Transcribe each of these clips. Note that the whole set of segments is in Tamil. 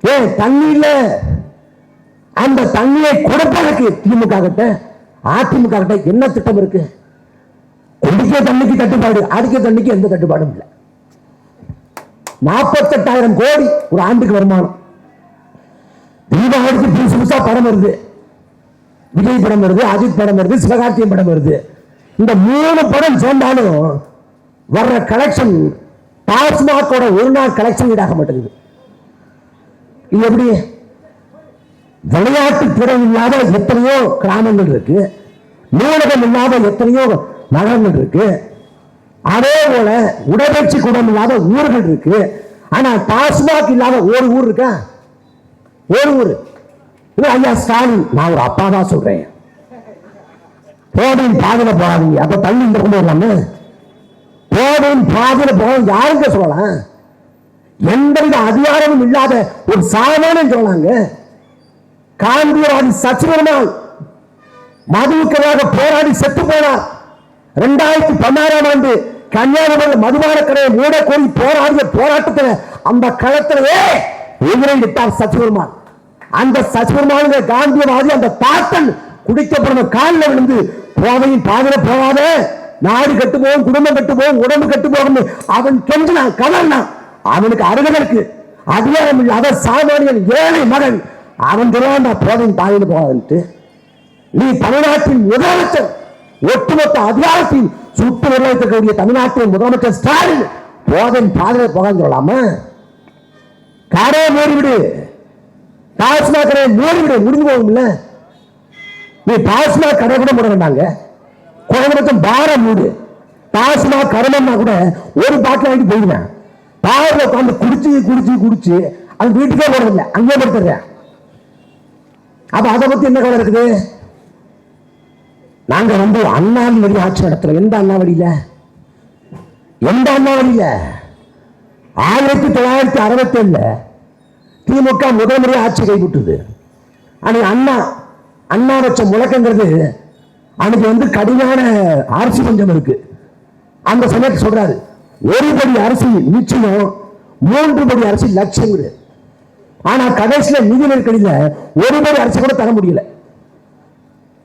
ஏன் தண்ணி இல்ல அந்த தண்ணியை கொடுப்பதற்கு திமுக கிட்ட அதிமுக கிட்ட என்ன திட்டம் இருக்கு? குடிக்க தண்ணிக்கு தட்டுப்பாடு அடிக்க தண்ணிக்கு எந்த தட்டுப்பாடும் இல்லை. நாற்பத்தெட்டாயிரம் கோடி ஒரு ஆண்டுக்கு வருமானம். தீபாவளிக்கு புதுசு புதுசா படம் வருது. விஜய் படம் வருது அஜித் படம் வருது சிவகார்த்தியம் படம் வருது. இந்த மூணு படம் சேர்ந்தாலும் வர்ற கலெக்ஷன் டாஸ்மாகோட ஒரு நாள் கலெக்ஷன் ஈடாக மாட்டேங்குது. இது எப்படி? விளையாட்டு துறை இல்லாத எத்தனையோ கிராமங்கள் இருக்கு. நூலகம் இல்லாத எத்தனையோ நகரங்கள் இருக்கு. அதே போல உடற்பயிற்சி கூடம் இல்லாத ஊர்கள் இருக்கு. ஆனா டாஸ்மாக் இல்லாத ஒரு ஊர் இருக்கா? ஒரு ஊர். ஐயா ஸ்டாலின். நான் ஒரு அப்பா தான் சொல்றேன். போதையின் பாதையில போகாதீங்க அப்ப தள்ளி இந்த கொண்டு வரலாமே போதையின் பாதையில போக யாருங்க சொல்லலாம்? எந்தவித அதிகாரமும் இல்லாத ஒரு சாமானியம் சொன்னாங்க. காந்தியவாதி சச்சிவரனால் மதுவுக்காக போராடி செத்து போனார். இரண்டாயிரத்தி பதினாறாம் ஆண்டு கன்னியாகுமரி மதுபான கடையை மூட கோரி போராடிய போராட்டத்தில் அந்த களத்திலேயே உயிரை விட்டார் சச்சிவருமான் அந்த சச்சிவருமான காந்தியவாதி அந்த தாத்தன் குடிக்கப்படுற காலில் விழுந்து போதையின் பாதையில போகாத நாடு கட்டு போகும் குடும்பம் கட்டு போகும் உடம்பு கட்டு போகும் அவன் கெஞ்சினான் கவர்னான் அவனுக்கு அருகதை இருக்கு. அதிகாரம் அவர் சாமானியன் ஏழை மகன். அவன் திருவாண்டா நான் தாயின் போவான்ட்டு நீ தமிழ்நாட்டின் முதலமைச்சர் ஒட்டுமொத்த அதிகாரத்தின் சுட்டு நிர்வகிக்கக்கூடிய தமிழ்நாட்டின் முதலமைச்சர் ஸ்டாலின் போதையின் பாதையில போகான்னு சொல்லலாமா? கரையை மூடிவிடு டாஸ்மாக் கடையை மூடிவிடு முடிஞ்சு போகும்ல. நீ டாஸ்மாக் கடை கூட மூட வேண்டாங்க. குறைந்தபட்சம் பாரம் மூடு. டாஸ்மாக் கருமன்னா கூட ஒரு பாட்டில் வாங்கி போயிடுவேன். பாரில் உட்காந்து குடிச்சு குடிச்சு குடிச்சு அது வீட்டுக்கே போறதில்லை. அங்கேயே படுத்துறேன் அப்ப அதை பத்தி என்ன கவலை இருக்குது? நாங்க வந்து அண்ணாவி வழி ஆட்சி நடத்துறோம் எந்த அண்ணா வழியில? எந்த அண்ணா வழியில? ஆயிரத்தி தொள்ளாயிரத்தி அறுபத்தி ஏழுல திமுக முதல் முறை ஆட்சி கைவிட்டுது. அன்னைக்கு அண்ணா அண்ணா வச்ச முழக்கங்கிறது அன்னைக்கு வந்து கடுமையான ஆட்சி கொஞ்சம் இருக்கு. அந்த சமயத்தை சொல்றாரு. ஒரு படி அரசு நிச்சயம் மூன்று படி அரசு லட்சம் ஆனா கடைசியில நிதி நெருக்கடியில ஒரு படி அரசு கூட தர முடியல.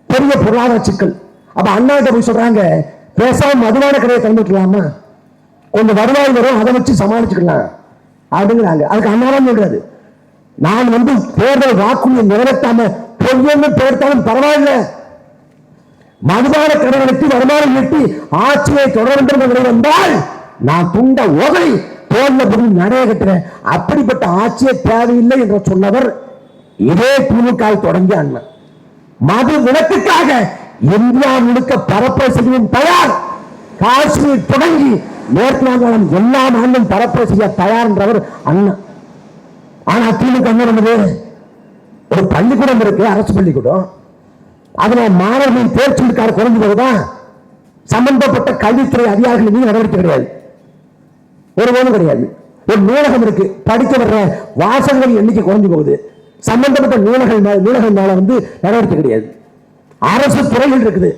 பெரிய பொருளாதார சிக்கல். அப்ப அண்ணாட்ட போய் சொல்றாங்க பேசாம மதுவான கடையை திறந்துக்கலாமா கொஞ்சம் வருவாய் வரும் அதை வச்சு சமாளிச்சுக்கலாம் அப்படிங்கிறாங்க. அதுக்கு அண்ணாதான் சொல்றாரு. நான் வந்து தேர்தல் வாக்குறுதியை நிறைவேற்றாம பொய்யன்னு பேர்த்தாலும் பரவாயில்ல. மதுபான கடனுக்கு வருமானம் ஈட்டி ஆட்சியை தொடர வேண்டும் வந்தால் நான் துண்ட உதை தோல்ல புரி நடைய கட்டுறேன். அப்படிப்பட்ட ஆட்சியே தேவையில்லை என்று சொன்னவர் இதே திமுக தொடங்கிய அண்ணன். மது விளக்குக்காக இந்தியா முழுக்க பரப்புரை செய்யும் தயார். காஷ்மீர் தொடங்கி மேற்கு வங்காளம் எல்லா மாநிலம் பரப்புரை செய்ய தயார் என்றவர் அண்ணன். ஆனா திமுக என்ன பண்ணுது? ஒரு பள்ளிக்கூடம் இருக்கு அரசு பள்ளிக்கூடம். அதுல மாணவர்களின் தேர்ச்சி இருக்காரு குறைஞ்சு போகுதான் சம்பந்தப்பட்ட கல்வித்துறை அதிகாரிகள் மீது நடவடிக்கை கிடையாது ஒருபோதும் கிடையாது. ஒரு நூலகம் இருக்கு. படிக்க வர்ற வாசகங்கள் எண்ணிக்கை குறைஞ்சு போகுது. சம்பந்தப்பட்ட நூலகம் மேல நூலகம் மேல வந்து நடவடிக்கை கிடையாது. அரசு துறைகள் இருக்குது.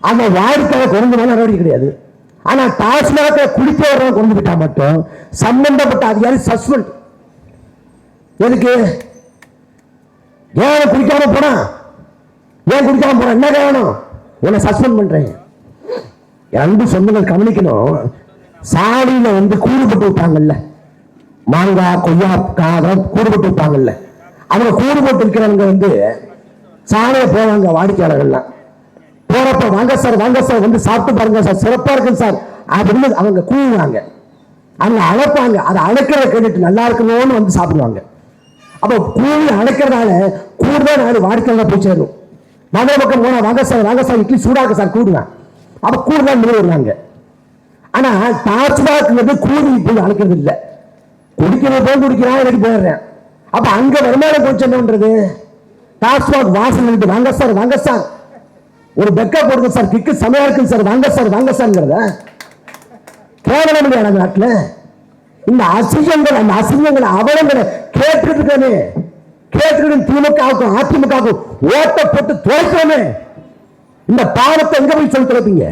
அந்த வாடிக்கையாளர் குறைஞ்ச மேல நடவடிக்கை கிடையாது. ஆனா டாஸ்மாக குடிக்க வர்றவங்க கொண்டு விட்டா மட்டும் சம்பந்தப்பட்ட அதிகாரி சஸ்பெண்ட். எதுக்கு? ஏன் குடிக்காம போனா? ஏன் குடிக்காம போனா? என்ன காரணம்? உன்னை சஸ்பெண்ட் பண்றேன். அன்பு சொந்தங்கள் கவனிக்கணும். சாடியில வந்து கூடுபட்டு விட்டாங்கல்ல. மாங்காய் கொய்யா காதம் கூடுபட்டு விட்டாங்கல்ல. அவங்க கூடுபட்டு இருக்கிறவங்க வந்து சாலையை போவாங்க வாடிக்கையாளர்கள்லாம். போறப்ப வாங்க சார் வாங்க சார் வந்து சாப்பிட்டு பாருங்க சார் சிறப்பா இருக்கு சார். அப்படின்னு அவங்க கூவுவாங்க. அவங்க அழைப்பாங்க. அதை அழைக்கிறத கேட்டுட்டு நல்லா இருக்கணும்னு வந்து சாப்பிடுவாங்க. அப்போ கூவி அழைக்கிறதால கூடுதல் நாலு வாடிக்கையாளர் போய் சேரும். மதுரை பக்கம் போனா வாங்க சார் வாங்க சார் இட்லி சூடாக்க சார் கூடுவேன். அப்போ கூடுதல் முடிவு வருவாங்க ஆனா டாஸ்மாக்ங்கிறது கூலி போய் அழைக்கிறது இல்லை குடிக்கிறது போய் குடிக்கிறான் எனக்கு போயிடுறேன். அப்ப அங்க வருமானம் போச்சு என்ன பண்றது? டாஸ்மாக் வாசல் இருக்கு வாங்க சார் வாங்க சார் ஒரு பெக்கா போடுங்க சார் கிக்கு செமையா இருக்கு சார் வாங்க சார் வாங்க சார்ங்கிறத கேவலம் இல்லையா நம்ம நாட்டில் இந்த அசிங்கங்கள் அந்த அசிங்கங்கள் அவலங்களை கேட்டுக்கிட்டு திமுக ஆகும் அதிமுக ஆகும் ஓட்ட போட்டு துவைக்கணுமே இந்த பாவத்தை எங்க போய் சொல்லி திறப்பீங்க